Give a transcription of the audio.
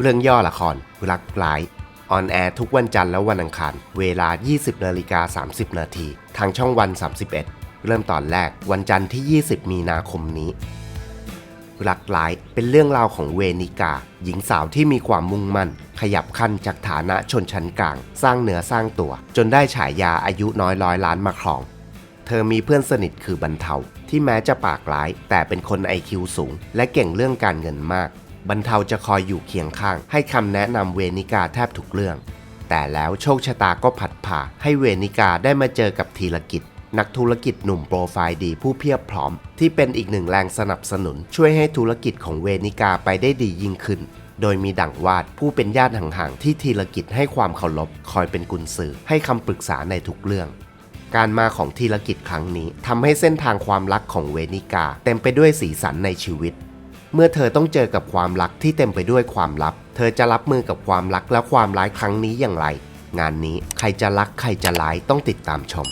เรื่องย่อละครรักร้ายออนแอร์ทุกวันจันทร์และวันอังคาร เวลา 20นาฬิกา30 นาที ทางช่องวัน 31 เริ่มตอนแรกวันจันทร์ที่ 20 มีนาคมนี้รักร้ายเป็นเรื่องราวของเวนิกา หญิงสาวที่มีความมุ่งมั่น ขยับขั้นจากฐานะชนชั้นกลาง สร้างเนื้อสร้างตัว จนได้ฉายาอายุน้อยร้อยล้านมาครอง เธอมีเพื่อนสนิทคือบรรเทา ที่แม้จะปากร้าย แต่เป็นคนไอคิวสูง และเก่งเรื่องการเงินมาก บรรเทาจะคอยอยู่เคียงข้าง ให้คำแนะนำเวนิกาแทบทุกเรื่อง แต่แล้วโชคชะตาก็ผัดผ่า ให้เวนิกาได้มาเจอกับธีรกิจ นักธุรกิจหนุ่มโปรไฟล์ดีผู้เพียบพร้อม ที่เป็นอีกหนึ่งแรงสนับสนุน ช่วยให้ธุรกิจของเวนิกาไปได้ดียิ่งขึ้น โดยมีดั่งวาดผู้เป็นญาติห่างๆที่ธีรกิจให้ความเคารพคอยเป็นกุญสือให้คำปรึกษาในทุกเรื่องการมาของธีรกิจครั้งนี้ทำให้เส้นทางความรักของเวนิกา เต็มไปด้วยสีสันในชีวิต เมื่อเธอต้องเจอกับความรักที่เต็มไปด้วยความลับ เธอจะรับมือกับความรักและความร้ายครั้งนี้อย่างไร งานนี้ใครจะรักใครจะร้ายต้องติดตามชม